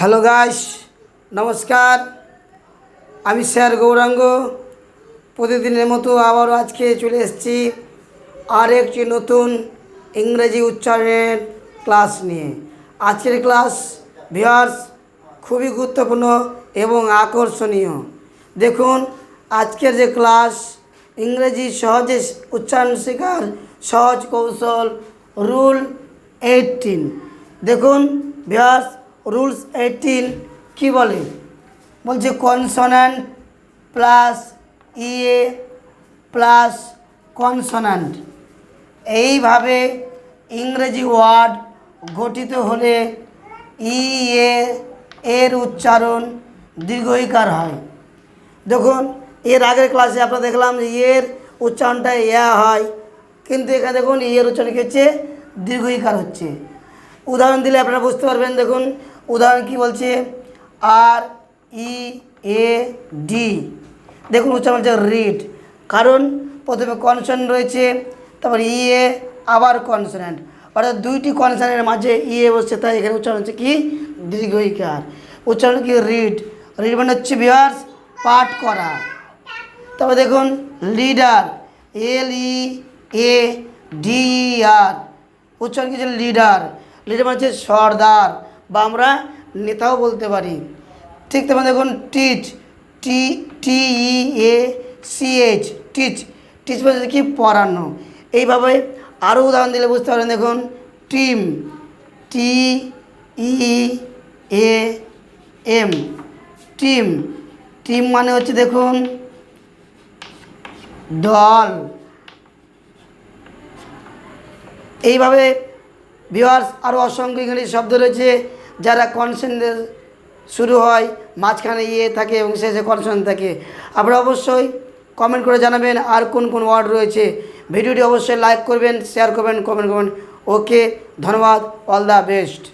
Hello guys নমস্কার আমি sir Gauranga. প্রতিদিনের মতো আবারও আজকে চলে এসেছি আর একটি নতুন ইংরেজি উচ্চারণের ক্লাস নিয়ে। আজকের ক্লাস ভিওয়ার্স খুবই গুরুত্বপূর্ণ এবং আকর্ষণীয়। দেখুন, আজকের যে ক্লাস, ইংরেজি সহজে উচ্চারণ শেখার সহজ কৌশল রুল এইটিন দেখুন ভিওয়ার্স রুলস এইটিন কী বলে? বলছে consonant plus E A plus consonant এইভাবে ইংরেজি ওয়ার্ড গঠিত হলে ই এ এর উচ্চারণ দীর্ঘইকার হয়। দেখুন, এর আগের ক্লাসে আমরা দেখলাম যে এর উচ্চারণটা ইয়া হয়, কিন্তু এখানে দেখুন ইয়ের উচ্চারণ কী হচ্ছে? দীর্ঘইকার হচ্ছে। উদাহরণ দিলে আপনারা বুঝতে পারবেন, দেখুন উদাহরণ কি বলছে? আর ই এ ডি দেখুন উচ্চারণ হচ্ছে রিড কারণ প্রথমে কনসোনেন্ট রয়েছে, তারপর ই এ আবার কনসোনেন্ট অর্থাৎ দুইটি কনসোনেন্টের মাঝে ই এ বসছে, তাই এখানে উচ্চারণ হচ্ছে কি? দীর্ঘইকার। উচ্চারণ কি? রিড রিড মানে হচ্ছে ভিওয়ার্স পাঠ করা। তারপর দেখুন leader L E A D আর উচ্চারণ কিছু লিডার লিডার মানে হচ্ছে সর্দার। বা আমরা নেতাও বলতে পারি। ঠিক তেমন দেখুন teach T T E A C H teach teach হচ্ছে কি পড়ানো। এইভাবে আরও উদাহরণ দিলে বুঝতে পারেন দেখুন team T E A M team team মানে হচ্ছে দেখুন, দল। এইভাবে ভিওয়ার্স আরও অসংখ্য ইংরেজি শব্দ রয়েছে। যারা কনসেন্টের শুরু হয়, মাঝখানে ইয়ে থাকে এবং শেষে কনসেন্ট থাকে। আপনারা অবশ্যই কমেন্ট করে জানাবেন আর কোন কোন ওয়ার্ড রয়েছে। ভিডিওটি অবশ্যই লাইক করবেন শেয়ার করবেন কমেন্ট করবেন। ওকে, ধন্যবাদ অল দ্য বেস্ট